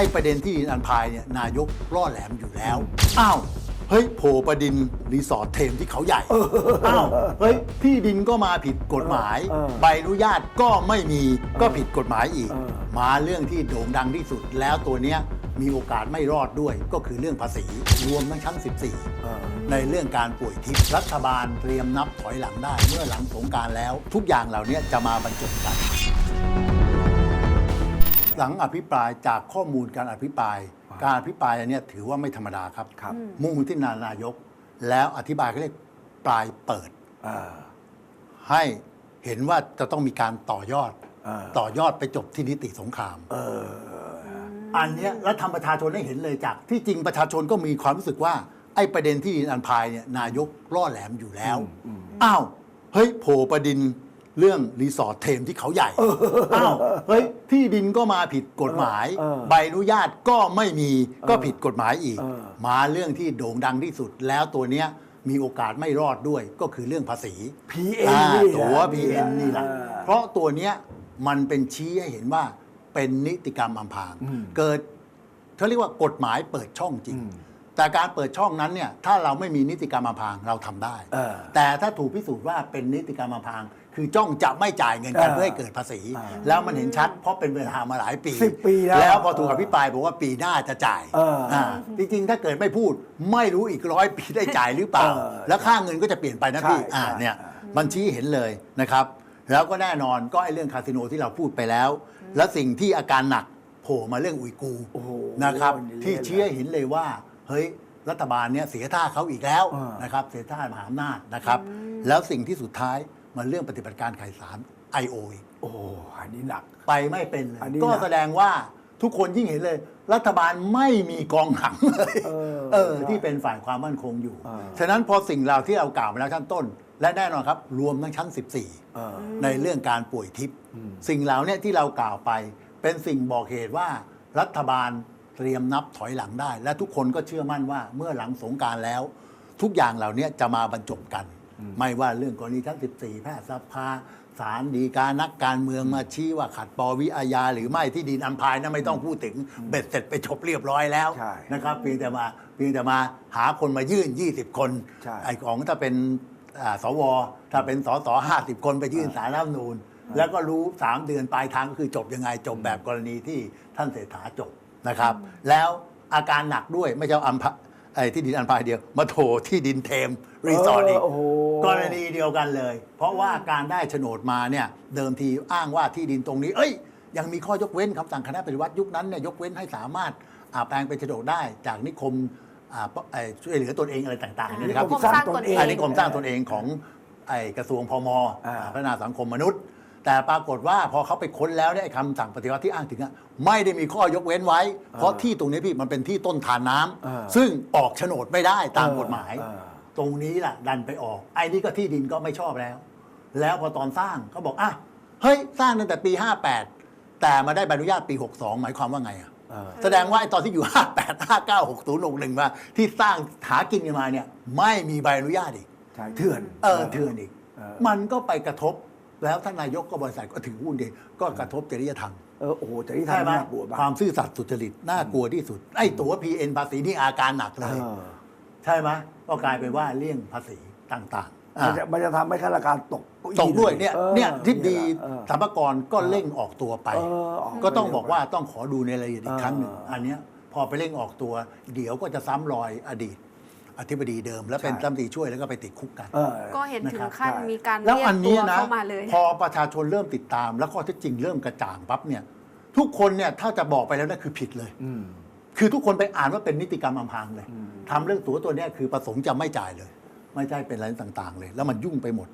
อ้ประเด็นที่ดินอันพายเนี่ยนายกล่อแหลมอยู่แล้ว อ้าว เฮ้ยโผล่ประเด็นรีสอร์ทเทมที่เขาใหญ่ อ้าว เฮ้ยที่ดินก็มาผิดกฎหมายเออใบอนุญาตก็ไม่มีก็ผิดกฎหมายอีก เออ มาเรื่องที่โด่งดังที่สุดแล้วตัวเนี้ยมีโอกาสไม่รอดด้วย ก็คือเรื่องภาษีรวมทั้งชั้น 14เออในเรื่องการป่วยทิพย์รัฐบาลเตรียมนับถอยหลังได้เมื่อหลังสงกรารแล้ว ทุกอย่างเหล่านี้จะมาบรรจบกัน หลังอภิปรายจากข้อมูลการอภิปราย การอภิปรายอันเนี้ยถือว่าไม่ธรรมดาครับครับ มุ่งที่นานายก แล้วอธิบายเขาเรียกปลายเปิดเออให้เห็นว่าจะต้องมีการต่อยอดเออต่อยอดไปจบที่นิติสงครามเอออันเนี้ยแล้วทำประชาชนได้เห็นเลยจาก ที่จริงประชาชนก็มีความรู้สึกว่า ไอ้ประเด็นที่ดินอันพายเนี่ยนายกล่อแหลมอยู่แล้วอ้าวเฮ้ยโผล่ประเด็น เรื่องรีสอร์ทเทมที่เขาใหญ่อ้าวเฮ้ยที่ดินก็มาผิดกฎหมายเออใบอนุญาตก็ไม่มีก็ผิดกฎหมายอีก เออ มาเรื่องที่โด่งดังที่สุดแล้วตัวเนี้ยมีโอกาสไม่รอดด้วยก็คือเรื่องภาษี PN อ่านี่แหละตัว PN นี่แหละเออเพราะตัวเนี้ยมันเป็นชี้ให้เห็นว่าเป็นนิติกรรมอำพรางอืมเกิดเขาเรียกว่ากฎหมายเปิดช่องจริง อืมแต่การเปิดช่องนั้นเนี่ยถ้าเราไม่มีนิติกรรมอำพรางเราทำได้ เออแต่ถ้าถูกพิสูจน์ว่าเป็นนิติกรรมอำพราง คือจ้องจะไม่จ่ายเงินกันเออเพื่อให้เกิดภาษีเออแล้วมันเห็นชัดเพราะเป็นเวลามาหลายปีสิบปีแล้วแล้วพอถูกอภิปรายบอกว่าปีหน้าจะจ่ายเอออ่าจริงๆ ถ้าเกิดไม่พูด ไม่รู้อีกร้อยปีได้จ่ายหรือเปล่า เออแล้วค่าเงินก็จะเปลี่ยนไปนะพี่ใช่อ่าใช่ เนี่ยมันชี้เห็นเลยนะครับ แล้วก็แน่นอนก็ไอ้เรื่องคาสิโนที่เราพูดไปแล้ว และสิ่งที่อาการหนักโผล่มาเรื่องอุยกูร์โอ้โหนะครับนี่ที่ชี้ให้เห็นเลยว่า เฮ้ยรัฐบาลเนี่ยเสียท่าเขาอีกแล้วอ่านนะครับเสียท่ามหาอำนาจนะครับ แล้วสิ่งที่สุดท้าย มันเรื่องปฏิบัติการไขสาร I.O. อีกโอ้อันนี้หนัก ไปไม่เป็นเลย อันนี้ก็นะแสดงว่าทุกคนยิ่งเห็นเลย รัฐบาลไม่มีกองหลังเลยเออ เออ ที่เป็นฝ่ายความมั่นคงอยู่ เออ ฉะนั้นพอสิ่งเราที่เรากล่าวไปแล้วชั้นต้น และแน่นอนครับ รวมทั้งชั้น 14 เออ ในเรื่องการป่วยทิพย์สิ่งเหล่าเนี้ที่เรากล่าวไป เป็นสิ่งบอกเหตุว่ารัฐบาลเตรียมนับถอยหลังได้ และทุกคนก็เชื่อมั่นว่าเมื่อหลังสงกรารแล้ว ทุกอย่างเหล่านี้จะมาบรรจบกัน ไม่ว่าเรื่องกรณีชั้น14 แพทยสภาศาลฎีกานักการเมืองมาชี้ว่าขัดปวิอาญา หรือไม่ที่ดินอันพายนะไม่ต้องพูดถึงเบ็ดเสร็จไปจบเรียบร้อยแล้วใช่นะครับเพียงแต่มาเพียงแต่มาหาคนมายื่น 20 คนใช่ ไอ้ของถ้าเป็นอ่าสว ถ้าเป็นสสห้าสิบคนไปยื่นสารรัฐธรรมนูญแล้วก็รู้ 3 เดือนปลายทางก็คือจบยังไงจบแบบกรณีที่ท่านเศรษฐาจบนะครับ แล้วอาการหนักด้วยไม่ใช่อัมพะไอ้ที่ดินอันพายเดียวมาโถที่ดินเทมรีสอร์ทอีกเออโอ้โห กรณีเดียวกันเลย เพราะว่าการได้โฉนดมาเนี่ยเดิมทีอ้างว่าที่ดินตรงนี้ เอ้ย ยังมีข้อยกเว้นคำสั่งคณะปฏิวัติยุคนั้นเนี่ยยกเว้นให้สามารถอ่าแปลงเป็นโฉนดได้จากนิคมอ่าปเอ่อช่วยเหลือตนเองอะไรต่างๆเนี่ยนะครับ นิคมสร้างตนเอง อันนี้กรมสร้างตนเองของไอ้กระทรวงพมอ่า พัฒนาสังคมมนุษย์ แต่ปรากฏว่าพอเขาไปค้นแล้วเนี่ยไอ้คำสั่งปฏิวัติที่อ้างถึงอะไม่ได้มีข้อยกเว้นไว้ เพราะที่ตรงนี้พี่มันเป็นที่ต้นทานน้ำอ่าซึ่งออกโฉนดไม่ได้ตามเออกฎหมายเออ ตรงนี้แหละดันไปออก ไอ้นี่ก็ที่ดินก็ไม่ชอบแล้ว แล้วพอตอนสร้างเขาบอกอะเฮ้ย สร้างตั้งแต่ปี 58 แต่มาได้ใบอนุญาตปี 62 หมายความว่าไงอะเออแสดงว่าไอ้ตอนที่อยู่ 58 59 60 61 มา ที่สร้างหากินกันมาเนี่ย ไม่มีใบอนุญาตอีกใช่เถื่อนเออเถื่อนอีกเออมันก็ไปกระทบแล้วท่านนายกก็บริษัทก็ถือหุ้นดีก็กระทบจริยธรรมเออโอ้โหแต่ที่ใช่ทำไหมน่ากลัวมากความซื่อสัตย์สุจริตน่ากลัวที่สุดไอ้ตั๋ว PN ภาษีนี่อาการหนักเลยเออ ใช่ไหมก็กลายเป็นว่าเลี่ยงภาษีต่างๆมันอะจะมันจะทำให้ข้าราชการตกเก้าอี้ตกด้วยเนี่ยออเนี่ยทิบดีเออสรรพากรก็เร่งออกตัวไป เออออกก็ต้องไปบอกว่าต้องขอดูในรายละเอียดอีกครั้งหนึ่ง เอออัอันเนี้ยพอไปเร่งออกตัว เดี๋ยวก็จะซ้ำรอยอดีต อธิบดีเดิม แล้วเป็นใช่ รัฐมนตรีช่วยแล้วก็ไปติดคุกกัน เออ ก็เห็นถึงนะครับขั้นใช่มีการแล้วเรียกอันตัเนี้วยนะเข้ามาเลย พอประชาชนเริ่มติดตาม แล้วข้อเท็จจริงเริ่มกระจ่างปั๊บเนี่ย ทุกคนเนี่ยถ้าจะบอกไปแล้วนั่นคือผิดเลย อืม คือทุกคนไปอ่านว่าเป็นนิติกรรมอำพรางเลยอืมทำเรื่องตั๋วตัวเนี้ยคือประสงค์จะไม่จ่ายเลย ไม่ใช่เป็นอะไรต่างๆ เลย แล้วมันยุ่งไปหมด